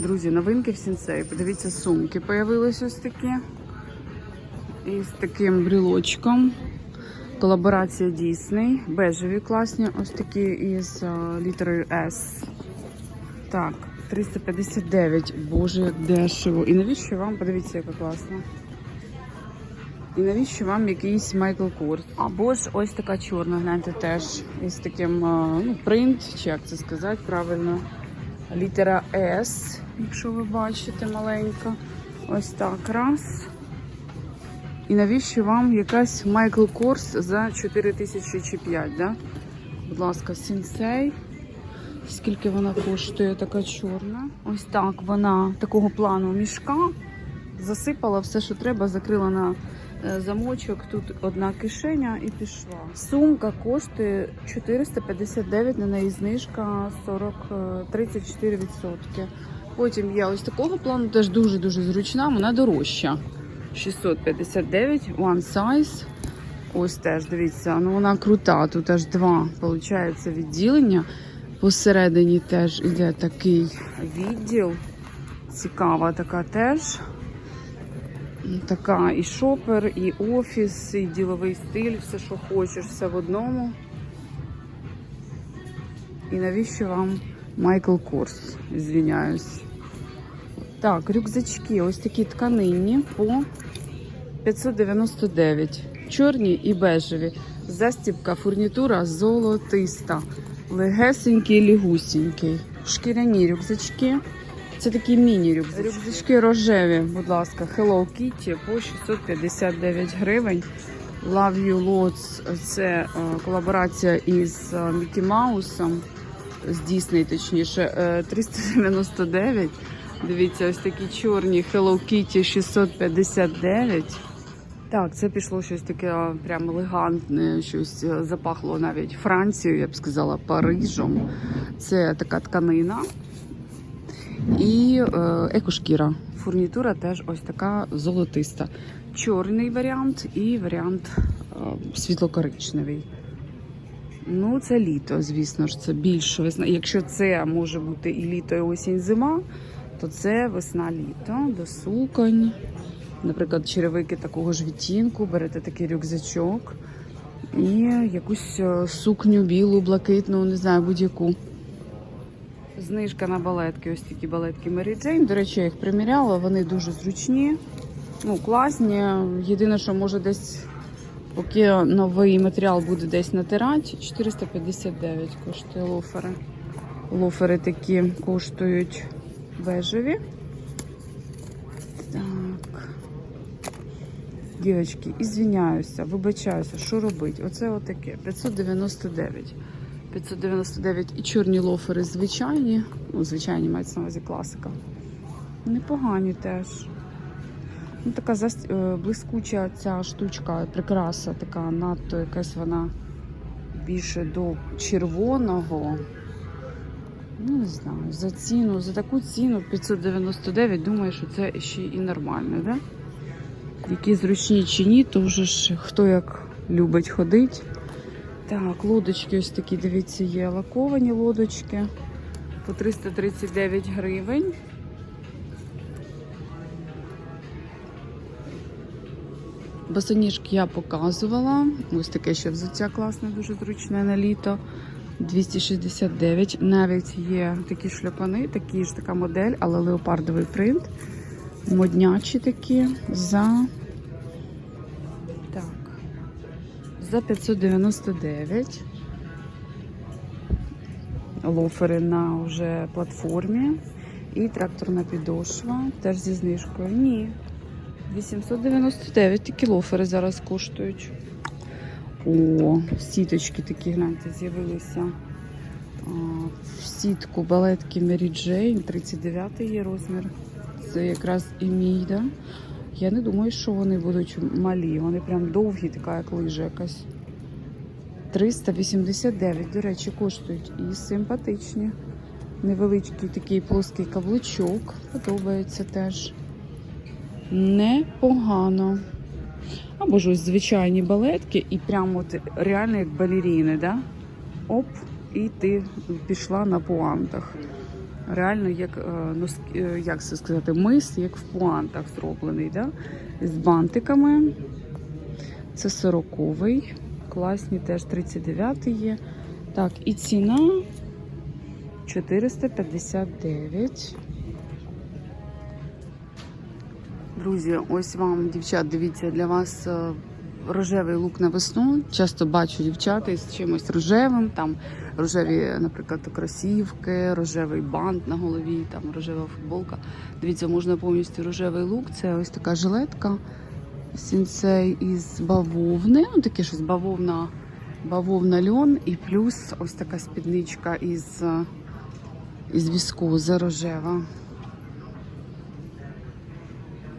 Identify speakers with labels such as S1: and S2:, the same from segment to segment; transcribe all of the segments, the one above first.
S1: Друзі, новинки в сінсей. Подивіться, сумки появились ось такі. І з таким брілочком. Колаборація Дійсний. Бежеві класні, ось такі із літерою S. Так, 359. Боже, як дешево. І навіщо вам? Подивіться, яка класна. І навіщо вам якийсь Майкл Корс? Або ж ось така чорна, гляньте теж. Із таким ну, принт, чи як це сказати правильно. Літера S, якщо ви бачите, маленька. Ось так. Раз. І навіщо вам якась Майкл Корс за 4 тисячі чи 5, да? Будь ласка, сінсей. Скільки вона коштує, така чорна. Ось так вона такого плану мішка. Засипала все, що треба, закрила на замочок. Тут одна кишеня і пішла. Сумка коштує 459, на неї знижка 40, е, 34%. Потім є ось такого плану, теж дуже-дуже зручна, вона дорожча. 659, one size. Ось теж, дивіться, ну вона крута. Тут аж два, виходить, відділення. Посередині теж іде такий відділ. Цікава така теж. Така і шопер, і офіс, і діловий стиль, все, що хочеш, все в одному. І навіщо вам Майкл Корс? Звіняюсь. Так, рюкзачки, ось такі тканинні по 599. Чорні і бежеві. Застібка, фурнітура золотиста. Легесенький, лігусінький. Шкіряні рюкзачки. Це такі міні-рюкзачки. Рюкзачки рожеві, будь ласка, Hello Kitty по 659 гривень. Love You Lots – це е, колаборація із е, Мікі Маусом, з Дісней, точніше, е, 399. Дивіться, ось такі чорні Hello Kitty 659. Так, це пішло щось таке прям елегантне, щось е, запахло навіть Францією, я б сказала, Парижем. Це така тканина і е, екошкіра. Фурнітура теж ось така золотиста. Чорний варіант і варіант е, світло-коричневий. Ну, це літо, звісно ж, це більш весна. Якщо це може бути і літо, і осінь, зима, то це весна-літо до суконь. Наприклад, черевики такого ж відтінку, берете такий рюкзачок і якусь е, сукню білу, блакитну, не знаю, будь-яку. Знижка на балетки, ось такі балетки Mary Jane. До речі, я їх приміряла, вони дуже зручні, ну, класні. Єдине, що може десь, поки новий матеріал буде десь натирати, 459 коштує лофери. Лофери такі коштують бежеві. Так. Дівчатки, ізвиняюся, вибачаюся, що робити? Оце отаке. 599. 599 і чорні лофери звичайні. Ну, звичайні мається на увазі класика. Непогані теж. Ну, така зас... е, блискуча ця штучка, прикраса, така надто якась вона більше до червоного. Ну, не знаю, за ціну, за таку ціну 599, думаю, що це ще і нормально, да? Які зручні чи ні, то вже ж хто як любить ходить. Так, лодочки ось такі, дивіться, є лаковані лодочки по 339 гривень. Босоніжки я показувала. Ось таке ще взуття класне, дуже зручне на літо. 269. Навіть є такі шляпани, такі ж така модель, але леопардовий принт. Моднячі такі за. За 599. Лофери на вже платформі. І тракторна підошва. Теж зі знижкою. Ні. 899 такі лофери зараз коштують. О, сіточки такі, гляньте, з'явилися. В сітку балетки Mary Jane, 39 є розмір. Це якраз і мій, да? Я не думаю, що вони будуть малі. Вони прям довгі, така як лижа якась. 389, до речі, коштують і симпатичні. Невеличкий такий плоский каблучок. Подобається теж. Непогано. Або ж ось звичайні балетки, і прямо от реально як балеріни, да? Оп, і ти пішла на пуантах. Реально, як, е, ну, е, як це сказати, мис, як в пуантах зроблений, да? з бантиками. Це 40-й. Класні теж 39-й є. Так, і ціна 459. Друзі, ось вам, дівчат, дивіться, для вас е, рожевий лук на весну. Часто бачу дівчат із чимось рожевим, там рожеві, наприклад, кросівки, рожевий бант на голові, там рожева футболка. Дивіться, можна повністю рожевий лук. Це ось така жилетка. Сінцей із бавовни. Ну, таке щось бавовна, бавовна льон, і плюс ось така спідничка із, із віскози рожева.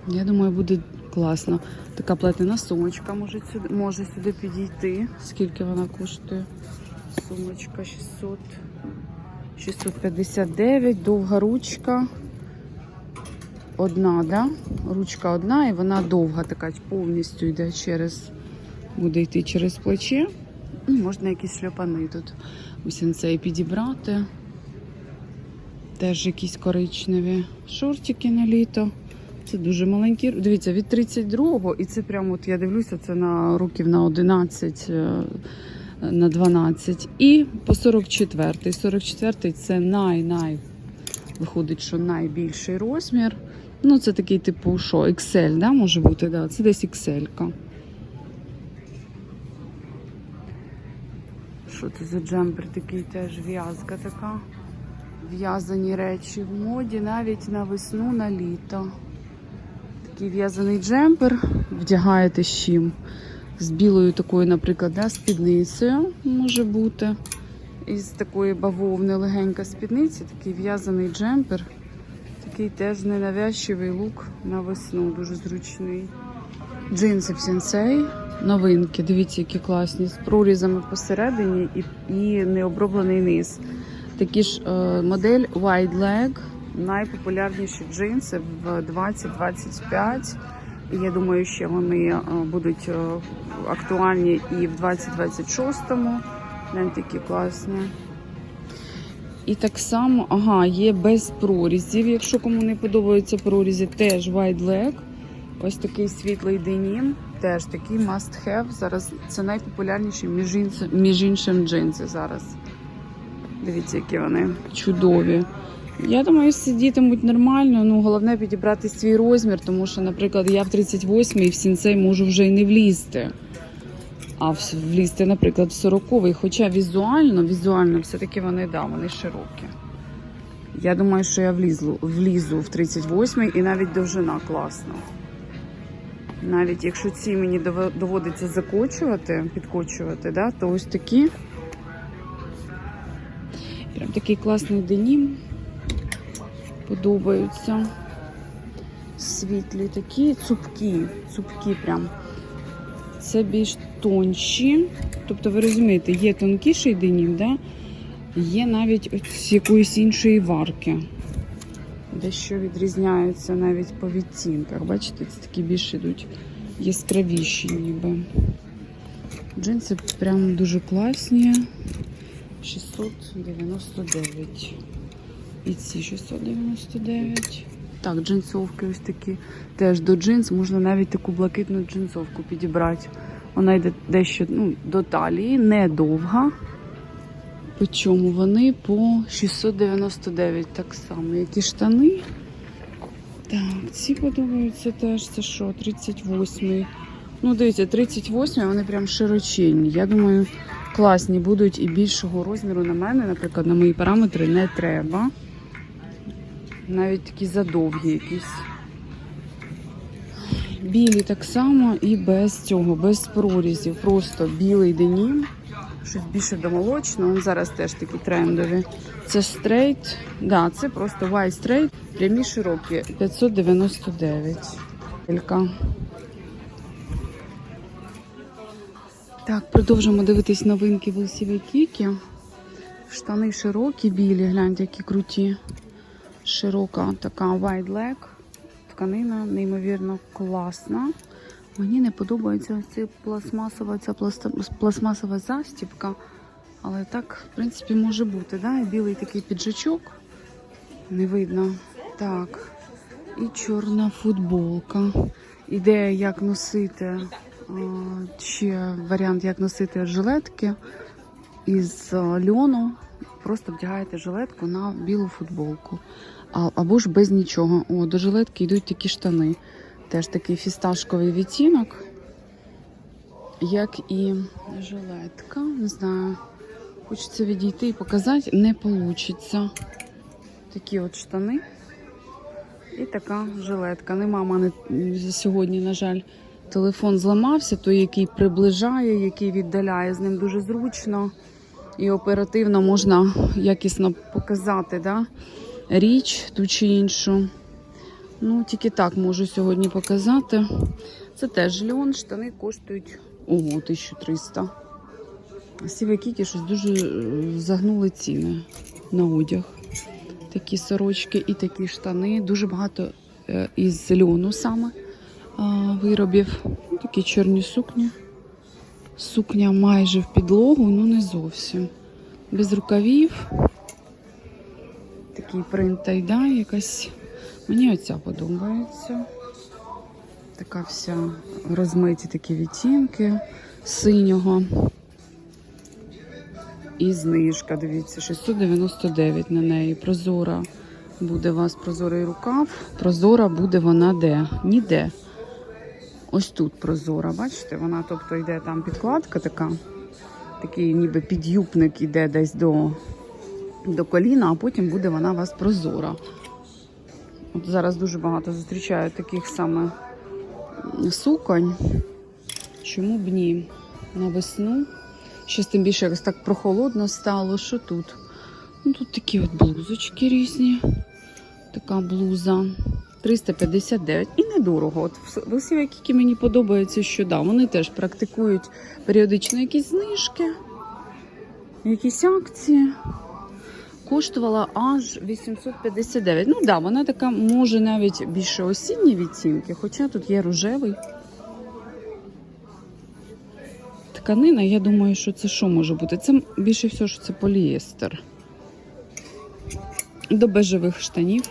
S1: Я думаю, буде класно. Така плетена сумочка може сюди, може сюди підійти. Скільки вона коштує? Сумочка 600, 659, довга ручка. Одна, да? Ручка одна, і вона довга, така повністю йде через, буде йти через плече. І можна якісь шльопани тут у сенсей підібрати. Теж якісь коричневі шортики на літо. Це дуже маленькі. Дивіться, від 32-го, і це прямо, от я дивлюся, це на років на 11, е, на 12. І по 44-й. 44-й це най-най. Виходить, що найбільший розмір. Ну, це такий, типу, що, XL, да, може бути, да. Це десь XL. -ка. Що це за джемпер такий теж в'язка така. В'язані речі в моді навіть на весну, на літо. Такий в'язаний джемпер вдягаєте з чим? З білою такою, наприклад, да, спідницею може бути. Із такої бавовни легенька спідниці, такий в'язаний джемпер. Такий теж ненавязчивий лук на весну, дуже зручний. Джинси в сенсей, новинки. Дивіться, які класні, з прорізами посередині і, і необроблений низ. Такі ж е, модель Wide Leg, найпопулярніші джинси в 2025. Я думаю, ще вони е, будуть е, актуальні і в 2026-му. Гляньте, які класні. І так само, ага, є без прорізів. Якщо кому не подобаються прорізі, теж wide leg. Ось такий світлий денім, теж такий must have. Зараз це найпопулярніші між іншим, між іншим джинси зараз. Дивіться, які вони чудові. Я думаю, сидітимуть нормально. Ну, головне підібрати свій розмір, тому що, наприклад, я в 38 і в сінцей можу вже й не влізти. А влізти, наприклад, в 40-й. Хоча візуально, візуально, все-таки вони, да, вони широкі. Я думаю, що я влізу, влізу в 38 і навіть довжина класна. Навіть якщо ці мені доводиться закочувати, підкочувати, да, то ось такі. Прям такий класний денім. Подобаються. Світлі такі, цупкі, цупкі прям. Це більш тонші. Тобто, ви розумієте, є тонкіший денім, да? є навіть з якоїсь іншої варки. Дещо відрізняються навіть по відтінках. Бачите, це такі більш ідуть яскравіші ніби. Джинси прям дуже класні. 699. І ці 699. Так, джинсовки ось такі. Теж до джинс можна навіть таку блакитну джинсовку підібрати. Вона йде дещо ну, до талії, не довга. По чому вони по 699 так само. Які штани? Так, ці подобаються теж. Це що, 38-й. Ну, дивіться, 38 вони прям широченні. Я думаю, класні будуть і більшого розміру на мене, наприклад, на мої параметри не треба. Навіть такі задовгі якісь. Білі так само і без цього, без прорізів. Просто білий денім. Щось більше до молочного. Зараз теж такі трендові. Це стрейт. Да, це просто white straight. Прямі широкі. 599. Тільки. Так, продовжимо дивитись новинки в Kiki. Штани широкі, білі, гляньте, які круті. Широка така wide leg. Тканина неймовірно класна. Мені не подобається ця пластмасова, ця пластмасова застібка. Але так, в принципі, може бути. Да? Білий такий піджачок. Не видно. Так. І чорна футболка. Ідея, як носити. Ще варіант, як носити жилетки із льону. Просто вдягаєте жилетку на білу футболку. Або ж без нічого. О, до жилетки йдуть такі штани. Теж такий фісташковий відтінок, як і жилетка. Не знаю, хочеться відійти і показати, не вийде. Такі от штани. І така жилетка. Нема мене сьогодні, на жаль, телефон зламався, той, який приближає, який віддаляє, з ним дуже зручно і оперативно можна якісно показати да? Річ ту чи іншу. Ну, тільки так можу сьогодні показати. Це теж льон, штани коштують ого, 1300. Сіве Кіті щось дуже е, загнули ціни на одяг. Такі сорочки і такі штани. Дуже багато е, із льону саме виробів. Такі чорні сукні. Сукня майже в підлогу, ну не зовсім. Без рукавів. Такий принт тайда якась. Мені оця подобається. Така вся розмиті такі відтінки синього. І знижка, дивіться, 699 на неї. Прозора буде у вас прозорий рукав. Прозора буде вона де? Ніде. Ось тут прозора, бачите? Вона, тобто, йде там підкладка така. Такий ніби підюбник іде десь до, до коліна, а потім буде вона у вас прозора. От зараз дуже багато зустрічаю таких саме суконь. Чому б ні? На весну. Щось тим більше якось так прохолодно стало. Що тут? Ну, тут такі от блузочки різні. Така блуза. 359 і недорого. От в- в які мені подобаються, що да, вони теж практикують періодично якісь знижки, якісь акції. Коштувала аж 859. Ну да, вона така може навіть більше осінні відтінки, хоча тут є рожевий. Тканина, я думаю, що це що може бути? Це більше всього, що це поліестер. До бежевих штанів.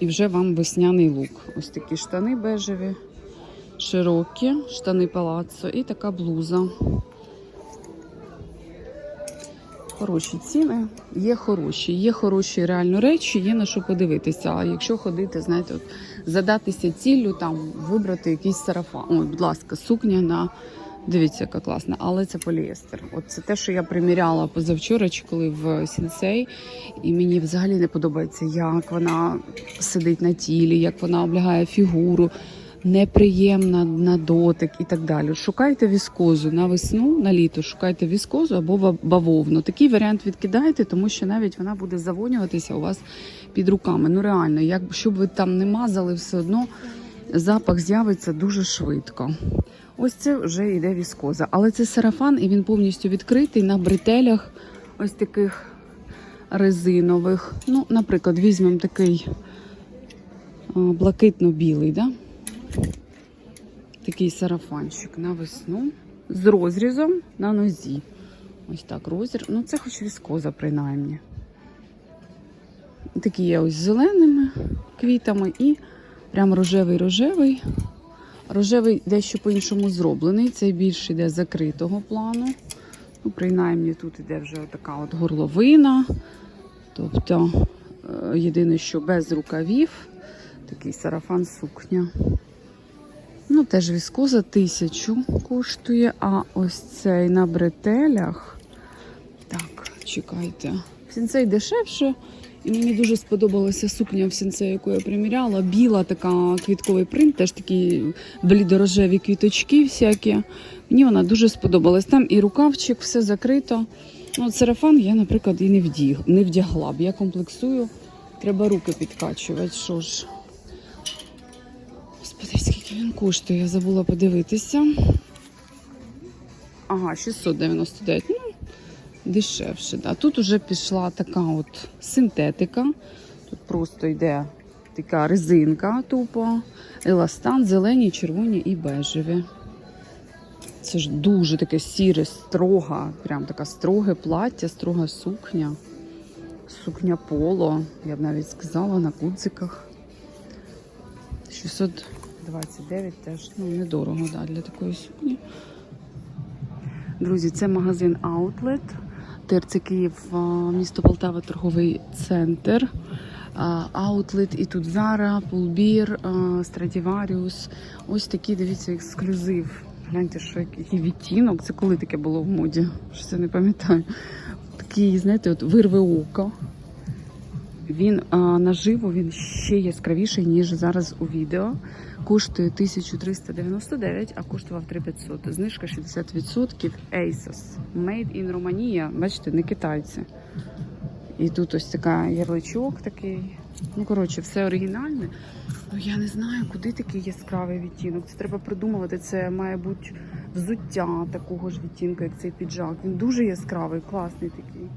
S1: І вже вам весняний лук. Ось такі штани бежеві, широкі, штани палаццо і така блуза. Хороші ціни, є хороші, є хороші реально речі, є на що подивитися. А якщо ходити, знаєте, от, задатися ціллю, там вибрати якийсь сарафан. Ой, будь ласка, сукня на дивіться, яка класна, але це поліестер. От це те, що я приміряла позавчора, чи коли в сінсей, і мені взагалі не подобається, як вона сидить на тілі, як вона облягає фігуру. Неприємна на дотик і так далі. Шукайте віскозу на весну, на літо, шукайте віскозу або бавовну. Такий варіант відкидайте, тому що навіть вона буде завонюватися у вас під руками. Ну реально, як щоб ви там не мазали, все одно запах з'явиться дуже швидко. Ось це вже йде віскоза. Але це сарафан, і він повністю відкритий на бретелях, ось таких резинових. Ну, наприклад, візьмемо такий блакитно-білий, да? Такий сарафанчик на весну з розрізом на нозі. Ось так розріз. Ну, це хоч віскоза, принаймні. Такі є ось з зеленими квітами і прям рожевий-рожевий. Рожевий дещо по-іншому зроблений. Цей більш іде закритого плану. Ну, принаймні тут іде вже така от горловина. Тобто, е, єдине, що без рукавів, такий сарафан сукня. Ну, теж віскоза тисячу коштує, а ось цей на бретелях. Так, чекайте. Сінцей дешевше. І мені дуже сподобалася сукня в сінцей, яку я приміряла. Біла така квітковий принт, теж такі блідорожеві квіточки всякі. Мені вона дуже сподобалась. Там і рукавчик, все закрито. Ну, сарафан я, наприклад, і не, вдіг, не вдягла б. Я комплексую, треба руки підкачувати. Що ж. Господи, скільки він коштує, я забула подивитися. Ага, 699. Ну, дешевше. Да. Тут уже пішла така от синтетика. Тут просто йде така резинка тупо, еластан, зелені, червоні і бежеві. Це ж дуже таке сіре, строга, прям така строге плаття, строга сукня. Сукня поло, я б навіть сказала, на кудзиках. 629 теж ну, недорого да, для такої сукні. Друзі, це магазин Outlet. ТРЦ Київ, місто Полтава, торговий центр. А, Outlet і тут Zara, Пулбір, Stradivarius. Ось такий, дивіться, ексклюзив. Гляньте, що який відтінок. Це коли таке було в моді? Що це не пам'ятаю. Такий, знаєте, от вирве око. Він а, наживо він ще яскравіший, ніж зараз у відео. Коштує 1399, а коштував 3500. Знижка 60%. ASOS. Made in Romania. Бачите, не китайці. І тут ось така ярличок такий. Ну, коротше, все оригінальне. Ну я не знаю, куди такий яскравий відтінок. Це треба придумувати. Це має бути взуття такого ж відтінку, як цей піджак. Він дуже яскравий, класний такий.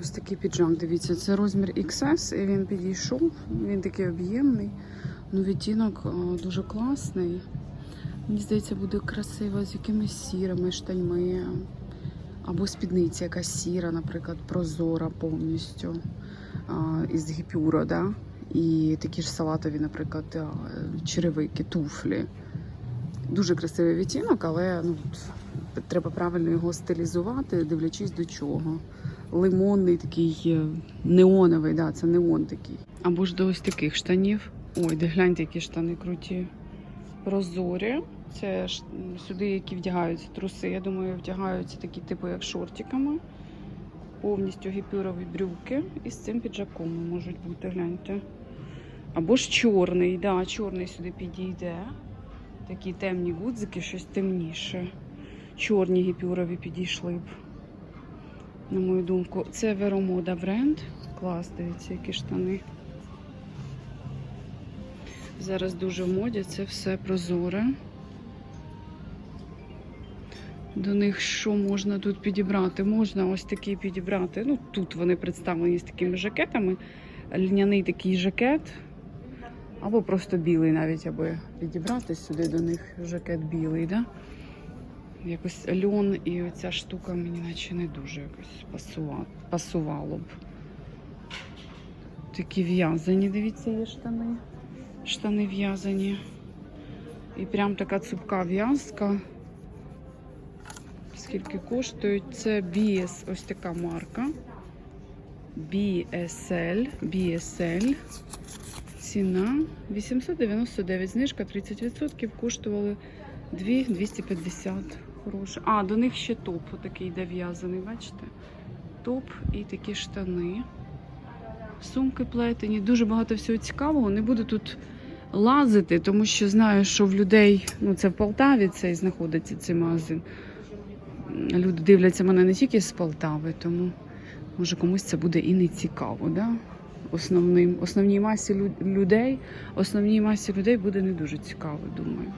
S1: Ось такий піджак, дивіться, це розмір XS, і він підійшов. Він такий об'ємний. Ну, відтінок о, дуже класний. Мені здається, буде красиво з якимись сірими штаньми. Або спідниця якась сіра, наприклад, прозора повністю а, із гіпюра, да? і такі ж салатові, наприклад, черевики, туфлі. Дуже красивий відтінок, але ну, треба правильно його стилізувати, дивлячись до чого. Лимонний такий е, неоновий, да, це неон такий. Або ж до ось таких штанів. Ой, де гляньте, які штани круті. Прозорі. Це ж сюди, які вдягаються труси. Я думаю, вдягаються такі, типу, як шортиками. Повністю гіпюрові брюки. І з цим піджаком можуть бути, гляньте. Або ж чорний, да, чорний сюди підійде. Такі темні гудзики, щось темніше. Чорні гіпюрові підійшли б. На мою думку, це Веромода бренд. Клас, дивіться, які штани. Зараз дуже в моді, це все прозоре. До них що можна тут підібрати? Можна ось такі підібрати. Ну, тут вони представлені з такими жакетами. Льняний такий жакет. Або просто білий навіть, аби підібрати сюди до них жакет білий, да? Якось льон і оця штука мені наче не дуже якось пасува... пасувало б. Такі в'язані, дивіться, є штани. Штани в'язані. І прям така цупка в'язка. Скільки коштують? Це BS, ось така марка. BSL. BSL. Ціна 899, знижка 30%, коштували 250. Хороше. А, до них ще топ такий йде в'язаний, бачите? Топ і такі штани. Сумки плетені, дуже багато всього цікавого. Не буду тут лазити, тому що знаю, що в людей, ну це в Полтаві цей знаходиться цей магазин. Люди дивляться мене не тільки з Полтави, тому може комусь це буде і не цікаво. Да? Основним, основній масі лю- людей, основній масі людей буде не дуже цікаво, думаю.